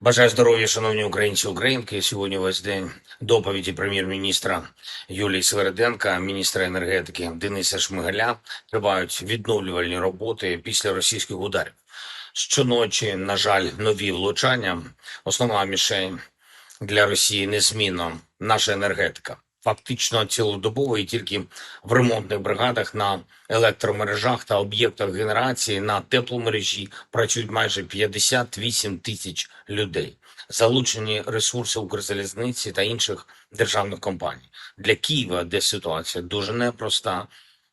Бажаю здоров'я, шановні українці українки. Сьогодні весь день доповіді прем'єр-міністра Юлії Свереденка, міністра енергетики Дениса Шмигаля тривають відновлювальні роботи після російських ударів. Щоночі, на жаль, нові влучання. Основна мішень для Росії незмінно наша енергетика. Фактично цілодобово і тільки в ремонтних бригадах на електромережах та об'єктах генерації на тепломережі працюють майже 58 тисяч людей. Залучені ресурси Укрзалізниці та інших державних компаній. Для Києва, де ситуація дуже непроста,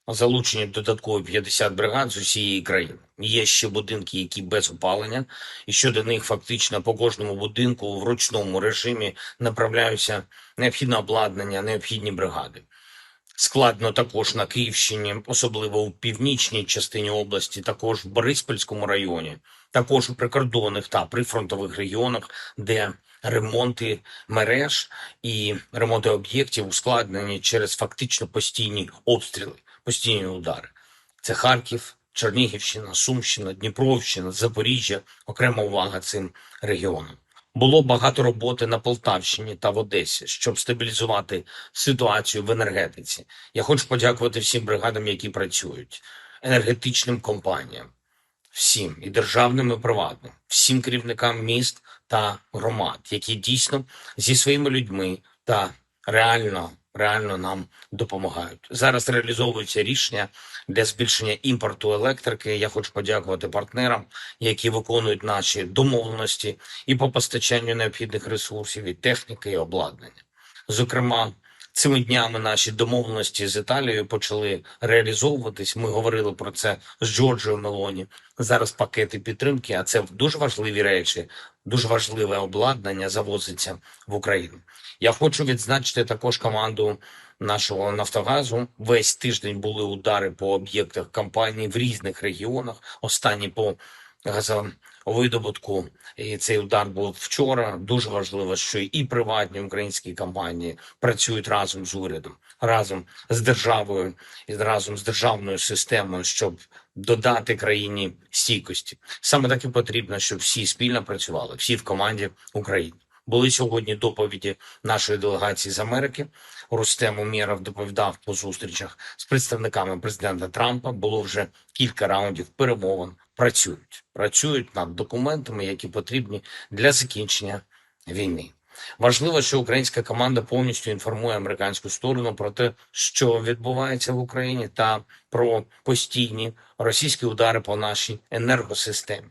залучені додаткові 50 бригад з усієї країни. Є ще будинки, які без опалення, і щодо них фактично по кожному будинку в ручному режимі направляються необхідне обладнання, необхідні бригади. Складно також на Київщині, особливо у північній частині області, також в Бориспільському районі, також у прикордонних та прифронтових регіонах, де ремонти мереж і ремонти об'єктів ускладнені через фактично постійні обстріли, постійні удари. Це Харків, Чернігівщина, Сумщина, Дніпровщина, Запоріжжя. Окрема увага цим регіонам. Було багато роботи на Полтавщині та в Одесі, щоб стабілізувати ситуацію в енергетиці. Я хочу подякувати всім бригадам, які працюють, енергетичним компаніям, всім і державним, і приватним, всім керівникам міст та громад, які дійсно зі своїми людьми та реально, реально нам допомагають. Зараз реалізовуються рішення для збільшення імпорту електрики. Я хочу подякувати партнерам, які виконують наші домовленості і по постачанню необхідних ресурсів, і техніки, і обладнання. Зокрема, цими днями наші домовленості з Італією почали реалізовуватись. Ми говорили про це з Джорджіо Мелоні. Зараз пакети підтримки, а це дуже важливі речі, дуже важливе обладнання завозиться в Україну. Я хочу відзначити також команду нашого Нафтогазу. Весь тиждень були удари по об'єктах компанії в різних регіонах. Останні по газовидобутку. І цей удар був вчора. Дуже важливо, що і приватні українські компанії працюють разом з урядом, разом з державою і разом з державною системою, щоб додати країні стійкості. Саме так і потрібно, щоб всі спільно працювали, всі в команді України. Були сьогодні доповіді нашої делегації з Америки. Рустем Умєров доповідав по зустрічах з представниками президента Трампа. Було вже кілька раундів перемовин. Працюють, працюють над документами, які потрібні для закінчення війни. Важливо, що українська команда повністю інформує американську сторону про те, що відбувається в Україні, та про постійні російські удари по нашій енергосистемі.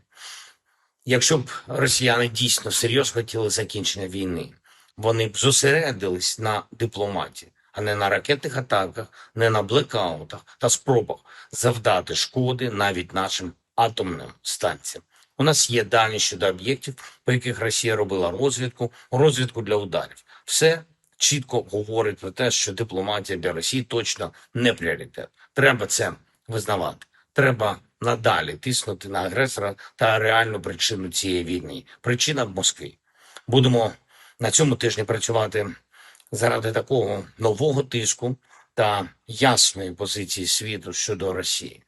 Якщо б росіяни дійсно серйозно хотіли закінчення війни, вони б зосередились на дипломатії, а не на ракетних атаках, не на блекаутах та спробах завдати шкоди навіть нашим атомним станціям. У нас є дані щодо об'єктів, по яких Росія робила розвідку, розвідку для ударів. Все чітко говорить про те, що дипломатія для Росії точно не пріоритет. Треба це визнавати. Треба надалі тиснути на агресора та реальну причину цієї війни. Причина в Москві. Будемо на цьому тижні працювати заради такого нового тиску та ясної позиції світу щодо Росії.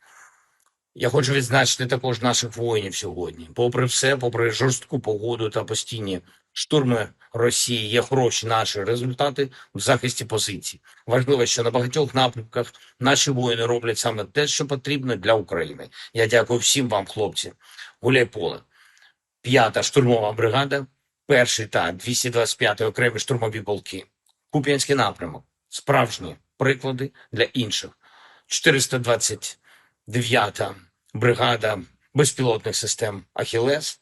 Я хочу відзначити також наших воїнів сьогодні. Попри все, попри жорстку погоду та постійні штурми Росії, є хороші наші результати в захисті позицій. Важливо, що на багатьох напрямках наші воїни роблять саме те, що потрібно для України. Я дякую всім вам, хлопці. Гуляй поле, п'ята штурмова бригада, перший та 225 окремі штурмові полки. Куп'янський напрямок. Справжні приклади для інших. 429-та бригада безпілотних систем Ахілес,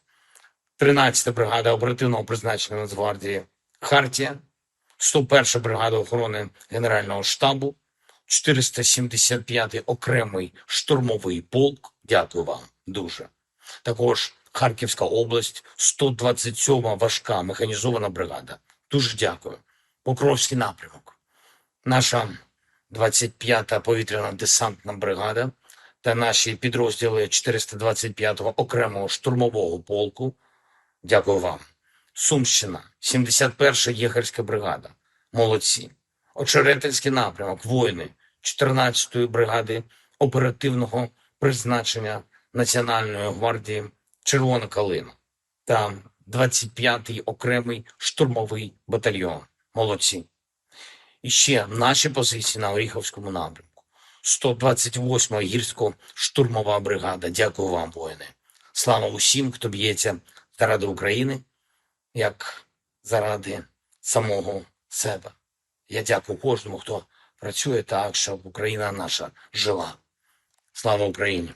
13-та бригада оперативного призначення Нацгвардії Хартія, 101-ша бригада охорони Генерального штабу, 475-й окремий штурмовий полк. Дякую вам дуже. Також Харківська область, 127-ма важка механізована бригада. Дуже дякую. Покровський напрямок. Наша 25-та повітряна десантна бригада та наші підрозділи 425-го окремого штурмового полку. Дякую вам. Сумщина, 71-ша єгерська бригада. Молодці. Очеретинський напрямок, воїни 14-ї бригади оперативного призначення Національної гвардії Червона калина та 25-й окремий штурмовий батальйон. Молодці. І ще наші позиції на Оріховському напрямку. 128-ма гірсько-штурмова бригада. Дякую вам, воїни. Слава усім, хто б'ється заради України, як заради самого себе. Я дякую кожному, хто працює так, щоб Україна наша жила. Слава Україні!